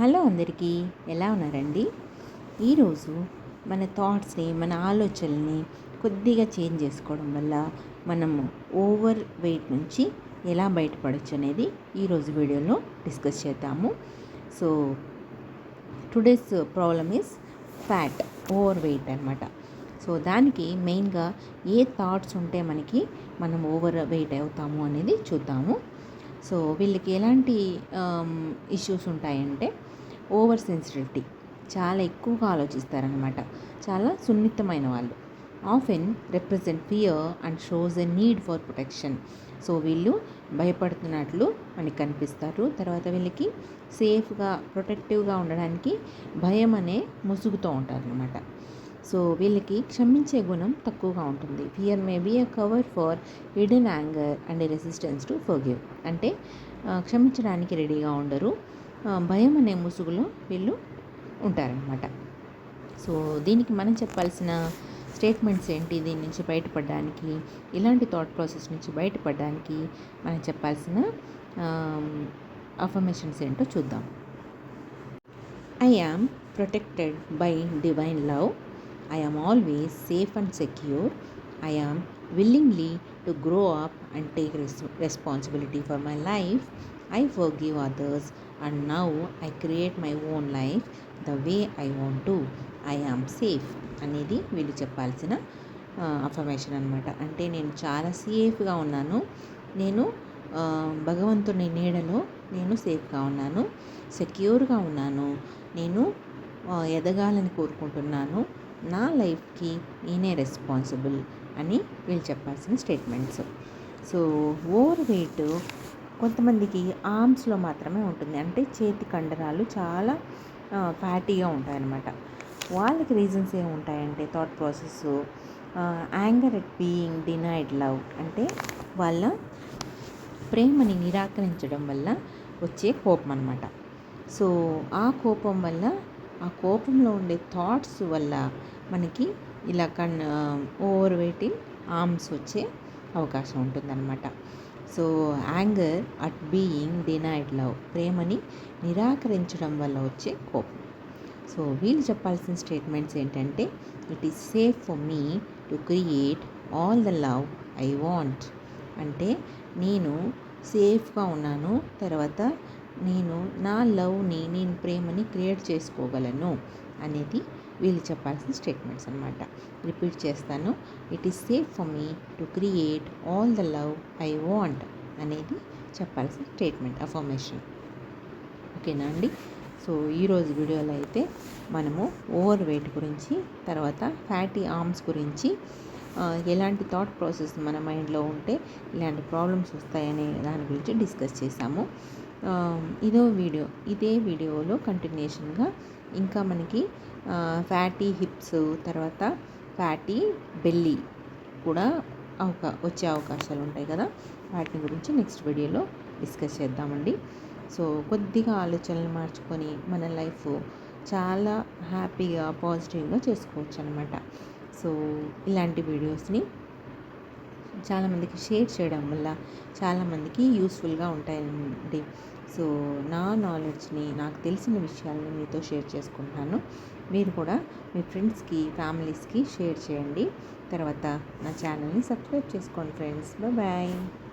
Hello అందరికీ ఎలా ఉన్నారండి? ఈరోజు మన థాట్స్ని మన ఆలోచనల్ని కొద్దిగా చేంజ్ చేసుకోవడం వల్ల మనము ఓవర్ వెయిట్ నుంచి ఎలా బయటపడచ్చు అనేది ఈరోజు వీడియోలో డిస్కస్ చేద్దాము. So today's problem is fat over weight అనమాట సో దానికి మెయిన్గా ఏ థాట్స్ ఉంటే మనకి మనం ఓవర్ వెయిట్ అవుతాము అనేది చూద్దాము. సో వీళ్ళకి ఎలాంటి ఇష్యూస్ ఉంటాయంటే ఓవర్ సెన్సిటివిటీ చాలా ఎక్కువగా ఆలోచిస్తారనమాట చాలా సున్నితమైన వాళ్ళు. Often represent fear and shows a need for protection so వీళ్ళు భయపడుతున్నట్లు మనకి కనిపిస్తారు. తర్వాత వీళ్ళకి సేఫ్గా ప్రొటెక్టివ్గా ఉండడానికి భయం అనే ముసుగుతూ ఉంటారనమాట సో వీళ్ళకి క్షమించే గుణం తక్కువగా ఉంటుంది. Fear may be a cover for hidden anger and resistance to forgive అంటే క్షమించడానికి రెడీగా ఉండరు. భయం అనే ముసుగులో వీళ్ళు ఉంటారనమాట సో దీనికి మనం చెప్పాల్సిన స్టేట్మెంట్స్ ఏంటి? దీని నుంచి బయటపడడానికి ఇలాంటి థాట్ ప్రాసెస్ నుంచి బయటపడడానికి మనం చెప్పాల్సిన అఫర్మేషన్స్ ఏంటో చూద్దాం. I am protected by divine love I am always safe and secure I am willingly to grow up and take res responsibility for my life I forgive others and now I create my own life the way I want to I am safe అనేది వీళ్ళు చెప్పాల్సిన affirmation అనమాట అంటే నేను చాలా సేఫ్గా ఉన్నాను. నేను భగవంతుని నీడలో నేను సేఫ్గా ఉన్నాను. సెక్యూర్గా ఉన్నాను. నేను ఎదగాలని కోరుకుంటున్నాను. నా లైఫ్కి నేనే రెస్పాన్సిబుల్ అని వీళ్ళు చెప్పాల్సిన స్టేట్మెంట్స్. సో ఓవర్ వెయిట్ కొంతమందికి ఆర్మ్స్లో మాత్రమే ఉంటుంది. అంటే చేతి కండరాలు చాలా ఫ్యాటీగా ఉంటాయన్నమాట. వాళ్ళకి reasons ఏముంటాయంటే thought process anger at being denied love అంటే వాళ్ళ ప్రేమని నిరాకరించడం వల్ల వచ్చే కోపం అనమాట సో ఆ కోపం వల్ల ఆ కోపంలో ఉండే థాట్స్ వల్ల మనకి ఇలా కన్ ఓవర్ వెయిటింగ్ ఆర్మ్స్ వచ్చే అవకాశం ఉంటుందన్నమాట. So anger at being denied love ప్రేమని నిరాకరించడం వల్ల వచ్చే కోపం. సో వీళ్ళు చెప్పాల్సిన స్టేట్మెంట్స్ ఏంటంటే it is safe for me to create all the love I want అంటే నేను సేఫ్గా ఉన్నాను తర్వాత నేను నా లవ్ని నేను ప్రేమని క్రియేట్ చేసుకోగలను అనేది వీళ్ళు చెప్పాల్సిన స్టేట్మెంట్స్ అనమాట రిపీట్ చేస్తాను. It is safe for me to create all the love I want అనేది చెప్పాల్సిన స్టేట్మెంట్ అఫర్మేషన్. ఓకేనా అండి? సో ఈరోజు వీడియోలో అయితే మనము ఓవర్ వెయిట్ గురించి తర్వాత ఫ్యాటీ ఆర్మ్స్ గురించి ఎలాంటి థాట్ ప్రాసెస్ మన మైండ్లో ఉంటే ఇలాంటి ప్రాబ్లమ్స్ వస్తాయనే దాని గురించి డిస్కస్ చేసాము. ఇదో వీడియో ఇదే వీడియోలో కంటిన్యూషన్గా ఇంకా మనకి ఫ్యాటీ హిప్స్ తర్వాత ఫ్యాటీ బెల్లీ కూడా అవకా వచ్చే అవకాశాలు ఉంటాయి కదా? వాటిని గురించి నెక్స్ట్ వీడియోలో డిస్కస్ చేద్దామండి. సో కొద్దిగా ఆలోచనలు మార్చుకొని మన లైఫ్ చాలా హ్యాపీగా పాజిటివ్గా చేసుకోవచ్చు అనమాట సో ఇలాంటి వీడియోస్ని చాలామందికి షేర్ చేయడం వల్ల చాలామందికి యూస్ఫుల్గా ఉంటాయండి. సో నా నాలెడ్జ్ని నాకు తెలిసిన విషయాలను మీతో షేర్ చేసుకుంటున్నాను మీరు కూడా మీ ఫ్రెండ్స్కి ఫ్యామిలీస్కి షేర్ చేయండి. తర్వాత నా ఛానల్ని సబ్స్క్రైబ్ చేసుకోండి ఫ్రెండ్స్. బాయ్.